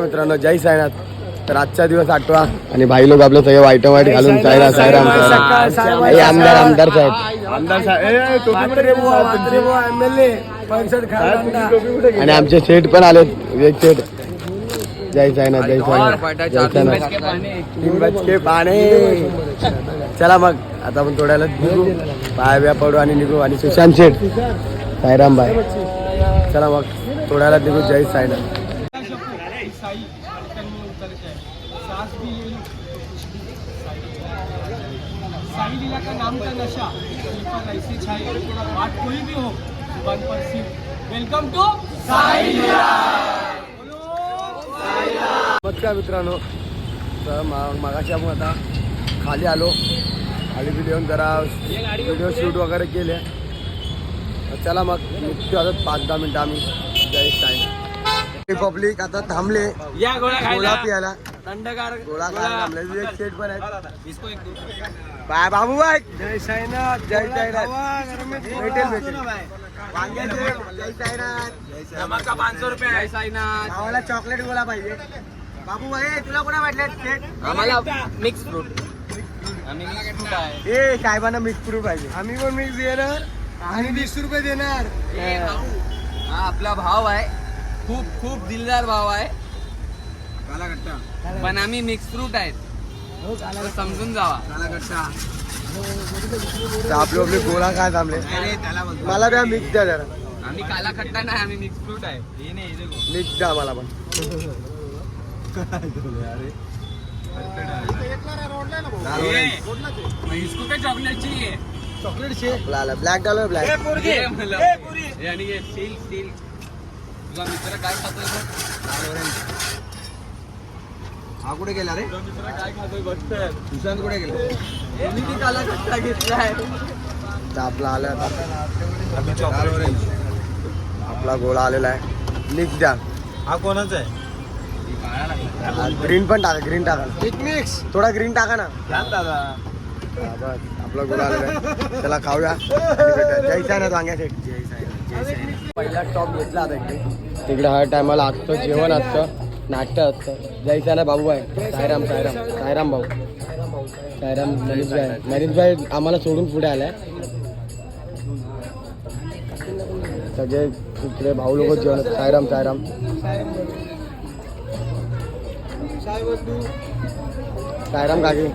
मित्रांनो जय साईनाथ. तर आजचा दिवस आठवा आणि भाई लोक आपलं सगळे वाईट वाईट घालून साईराम हे आमदार आमदार साहेब. आमदार आणि आमचे सेठ पण आलेत विवेक सेठ जय साईनाथ जय पाणे. चला मग आता आपण थोड्याला निघू. पाय बिया पडू आणि निघू. आणि सुशांत शेठ साईराम भाई. चला मग थोड्याला निघू. जय साईनाथ साई धड़कन में उतर जाए सांस भी ले लूं तो कुछ भी साई लीला का नशा पर ऐसे छाए बात कोई भी हो जुबान पर सिर्फ वेलकम टू साई लीला नमस्कार मित्रांनो. तर मा- मागाशी आपण आता खाली आलो. खाली बी येऊन जरा व्हिडिओ शूट वगैरे केले. चला मग निघतो आता पाच दहा मिनटं आम्ही. जय साईनाथ रिपब्लिक आता थांबले. या गोळा गोळा बाय बाबू बाय जय साईनाथ. जय साईनाथ. भेटेल भेटेल. वांग्याचे जय साईनाथ. नमक का पाच सौ रुपये साईनाथ. गावाला चॉकलेट गोळा पाहिजे. बाबू भाई तुला कोणा वाटले? सेट आम्हाला मिक्स फ्रूट आम्ही फ्रूट आहे. ए साहेबांना मिक्स फ्रूट पाहिजे. आम्ही पण मिक्स देणार. आणि वीस रुपये देणार. हा आपला भाव आहे. खूप खूप दिलदार भाव आहे. पण आम्ही मिक्स फ्रूट आहेत. तर समजून जावा. तर आपले आपले गोळा काय थांबले मला द्या मिक्स द्या जरा. आम्ही काला खट्टा नाही आम्ही मिक्स फ्रूट आहे. हे नाही हे. मिक्स द्या मला पण. ये, इसको काय चॉकलेट चाहिए chocolate shake black dollar black हे हे तुझा मित्र काय खातोय? हा कुठे गेला रे? सुशांत कुठे गेला? घेतलाय. आपला आला आता. आपला गोळा आलेला आहे. मिक्स द्या. हा कोणाचा आहे? ग्रीन पण टाका ग्रीन टाका. एक मिक्स थोडा ग्रीन टाका ना. दादा. हा, आपला गोळा आलेला आहे. त्याला खाऊया. आणि भेटूया. जय साईनाथ वांग्या पहिला स्टॉप घेतला आता तिकडे हर टायमाला असतं जेवण असतं नाटक असतं. ना भाऊ आहे. साईराम सायराम सायराम भाऊ. सायराम मनीष भाई मनीष भाई आम्हाला सोडून पुढे आलाय. सगळे इकडे भाऊ लोक जेवण सायराम सायराम सायराम काकी.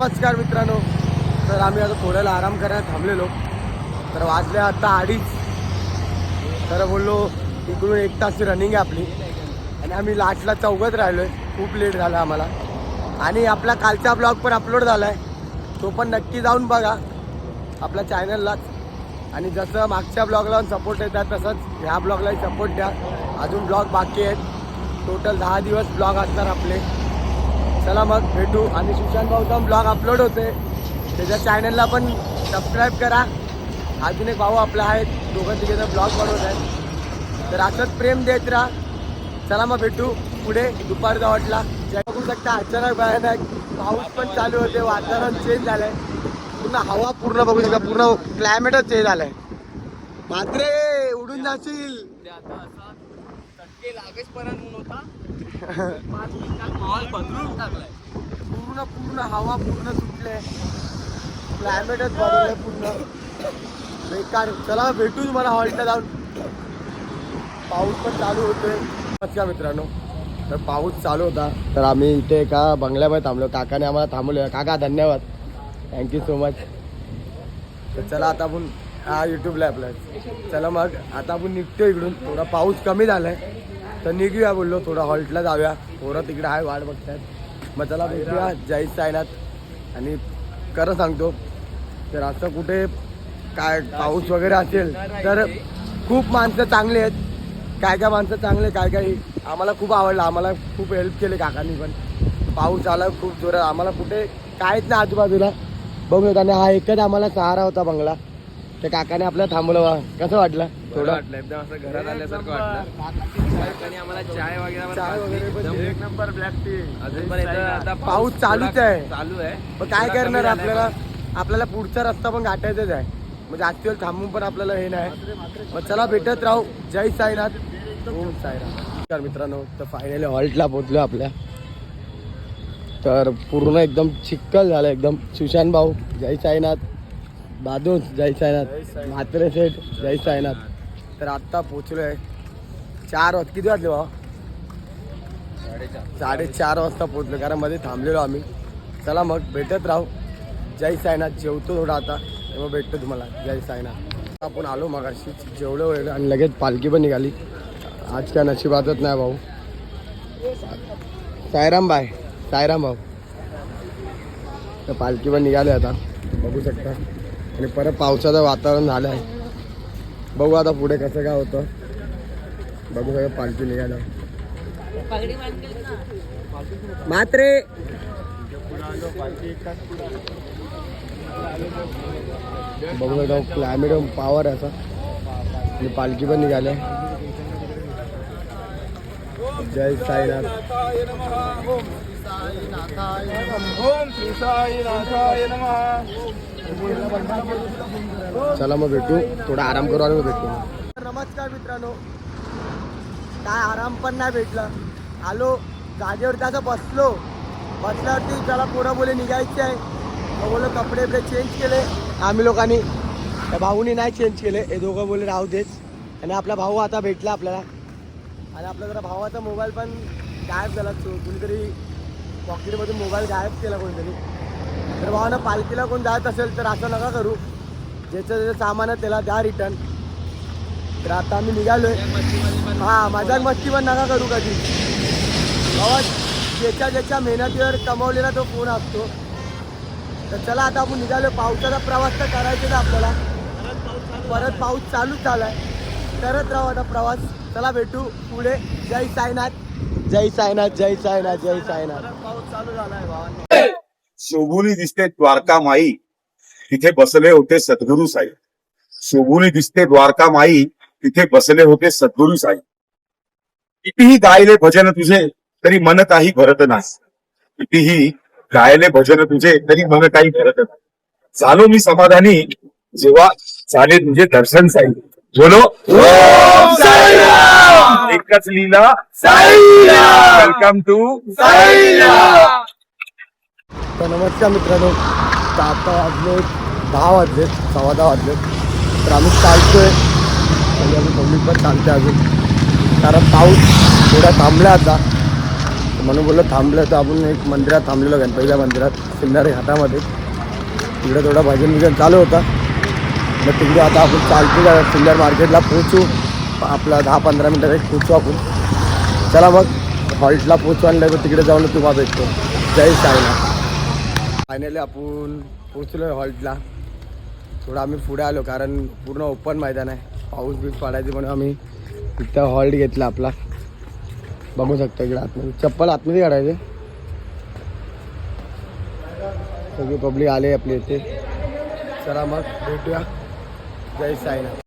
नमस्कार मित्रांनो. तर आम्ही आता थोड्याला आराम करायला थांबलेलो. तर वाजले आता अडीच. तर बोललो इकडून एक तास रनिंग आहे आपली. आणि आम्ही लाटला चौघत राहिलो आहे खूप लेट झाला आम्हाला. आणि आपला कालचा ब्लॉग पण अपलोड झाला आहे तो पण नक्की जाऊन बघा आपल्या चॅनललाच आणि जसं मागच्या ब्लॉगला सपोर्ट येतात तसंच ह्या ब्लॉगलाही सपोर्ट द्या. अजून ब्लॉग बाकी आहेत. टोटल दहा दिवस ब्लॉग असणार आपले. चला मग भेटू. आणि सुशांत भाऊचा ब्लॉग अपलोड होते त्याच्या चॅनलला पण सबस्क्राईब करा. अजून एक भाऊ आपला आहे. दोघं तिघे ब्लॉग बनवत आहेत. तर असंच प्रेम देत राहा. चला मग भेटू. पुढे दुपारचा वाटला बघू शकता अचानक भयानक पाऊस पण चालू होते वातावरण चेंज झालंय. पूर्ण हवा पूर्ण बघू शकता पूर्ण क्लायमेटच चेंज झालंय. मात्रे उडून जाशील. पूर्ण पूर्ण हवा पूर्ण सुटले क्लायमेटच बदललंय पूर्ण. बेकार. चला भेटू तुम्हाला हॉलला जाऊन. पाऊस पण चालू होतोय. नमस्कार मित्रांनो. तर पाऊस चालू होता. तर आम्ही इथे एका बंगल्यामध्ये थांबलो. काकाने आम्हाला थांबवलं. काका धन्यवाद. थँक्यू सो मच तर चला आता आपण हा यूट्यूबला आहे आपल्या चला मग आता आपण निघतो इकडून. थोडा पाऊस कमी झालाय. तर निघूया बोललो. थोडा हॉल्टला जाऊया. पोरं तिकडे आहे वाट बघतात मग चला भेटूया. जय सायनाथ आणि खरं सांगतो तर असं कुठे काय पाऊस वगैरे असेल तर खूप माणसं चांगली आहेत. काय काय माणसं चांगले काय काय आम्हाला खूप आवडलं. आम्हाला खूप हेल्प केले काकांनी पण. पाऊस आला खूप जोरात. आम्हाला कुठे काहीच नाही आजूबाजूला. बघू आणि हा एकच आम्हाला सहारा होता बंगला. त्या काकाने आपल्याला थांबवलं वा कसं वाटलं? थोडं? वाटलं. एकदम असं घरात आल्यासारखं वाटलं. बायकांनी आम्हाला चाय वगैरे आम्हाला चाय वगैरे पण एकदम एक नंबर ब्लॅक टी अजून पण इथं आता पाऊस चालूच थोडा आहे. चालू आहे. पण काय करणार आपल्याला? आपल्याला पुढचा रस्ता पण गाठायचाच आहे. म्हणजे आजची थांबून पण आपल्याला हे नाही. मग चला भेटत राहू. जय साईनाथ. नमस्कार मित्रांनो तर फायनली हॉल्टला पोहोचलो आपल्या. तर पूर्ण एकदम चिक्कल झालं एकदम सुशांत भाऊ जय साईनाथ. बादूस जय साईनाथ. म्हात्रे सेठ जय साईनाथ. तर आत्ता पोचलो आहे चार वाजता किती वाजले भाऊ? साडेचार. वाजता पोहोचलो कारण मध्ये थांबलेलो आम्ही. चला मग भेटत राहू. जय साईनाथ जेवतो थोडा आता. तेव्हा भेटतो तुम्हाला. जय साईनाथ. आपण आलो मग अशीच जेवढं वेळ आणि लगेच पालखी पण निघाली. आज काय नशिबातच नाही भाऊ. सायराम बाय सायराम भाऊ. तर पालखी पण निघाले आता. बघू शकता. आणि परत पावसाचं वातावरण झालं आहे. बघू आता पुढे कसं काय होतं. बघू सगळं पालखी निघालं मात्रे! बघू शकता क्लायमेट पॉवर आहे असा आणि पालखी पण निघाले जय साईनाथ. ओम श्री साईनाथाय नमः चला मग भेटू. थोडा आराम करू आणि भेटू. नमस्कार मित्रांनो. काय आराम पण नाही भेटला. आलो जागेवरती असं बसलो. बसल्यावरती त्याला पोरं बोले निघायचे आहे. मग कपडे बिपडे चेंज केले. आम्ही लोकांनी त्या भाऊनी नाही चेंज केले. हे दोघं बोले राहू देच आणि आपला भाऊ आता भेटला आपल्याला. आणि आपला जरा भावाचा मोबाईल पण गायब झाला चो- कोणीतरी पॉकेटमधून मोबाईल गायब केला कोणीतरी. तर भावानं पालखीला कोण जात असेल तर असं नका करू. ज्याचं ज्याचं सामान आहे त्याला द्या रिटर्न तर आता आम्ही निघालोय. हां मजाक मस्ती पण नका करू कधी. भावा ज्याच्या ज्याच्या मेहनतीवर कमवलेला तो फोन असतो. तर चला आता आपण निघालो पावसाचा प्रवास तर करायचा आपल्याला. परत पाऊस चालूच झालाय. करत राहू आता प्रवास. चला भेटू पुढे. जय साईनाथ. जय साईनाथ जय साईनाथ जय साईनाथ. पाऊस चालू झालाय भावांनो. शोभुनी दिसते द्वारका माई तिथे बसले होते सद्गुरु साई. शोभुनी दिसते द्वारका माई तिथे बसले होते सद्गुरु साई. कितीही गायले भजन तुझे तरी मन काही भरत नाही. कितीही गायले भजन तुझे तरी मन काही भरत नाही. झालो मी समाधानी. जेव्हा झाले तुझे दर्शन साई. बोलो! एकच लीला. वेलकम टू तर नमस्कार मित्रांनो. तर आता वाजले दहा वाजले सव्वा दहा वाजले. तर आम्ही चालतोय. म्हणजे आम्ही मम्मी पण चालते अजून. कारण पाऊस थोडा थांबला आता. म्हणून बोललो थांबलं तर आपण एक मंदिरात थांबलेलो गणपतीच्या मंदिरात सिन्नरी घाटामध्ये. तिकडे थोडा भजन बिजन चालू होता. मग तिकडे आता आपण चालतो सिन्नर मार्केटला पोचू आपला दहा पंधरा मिनटात एक पोचू आपण. चला मग हॉल्टला पोचू आणि लगेच तिकडे जाऊन तुम्हाला भेटतो. जय साईला फायनली आपण पोचलो हॉल्टला. थोडं आम्ही पुढे आलो कारण पूर्ण ओपन मैदान आहे. पाऊस बीस पडायची म्हणून आम्ही तिथं हॉल्ट घेतला आपला. बघू शकतो इकडे आतमध्ये. चप्पल आतमध्ये काढायचे. सगळी पब्लिक आले आपली इथे. चला मग भेटूया. जय साईनाथ.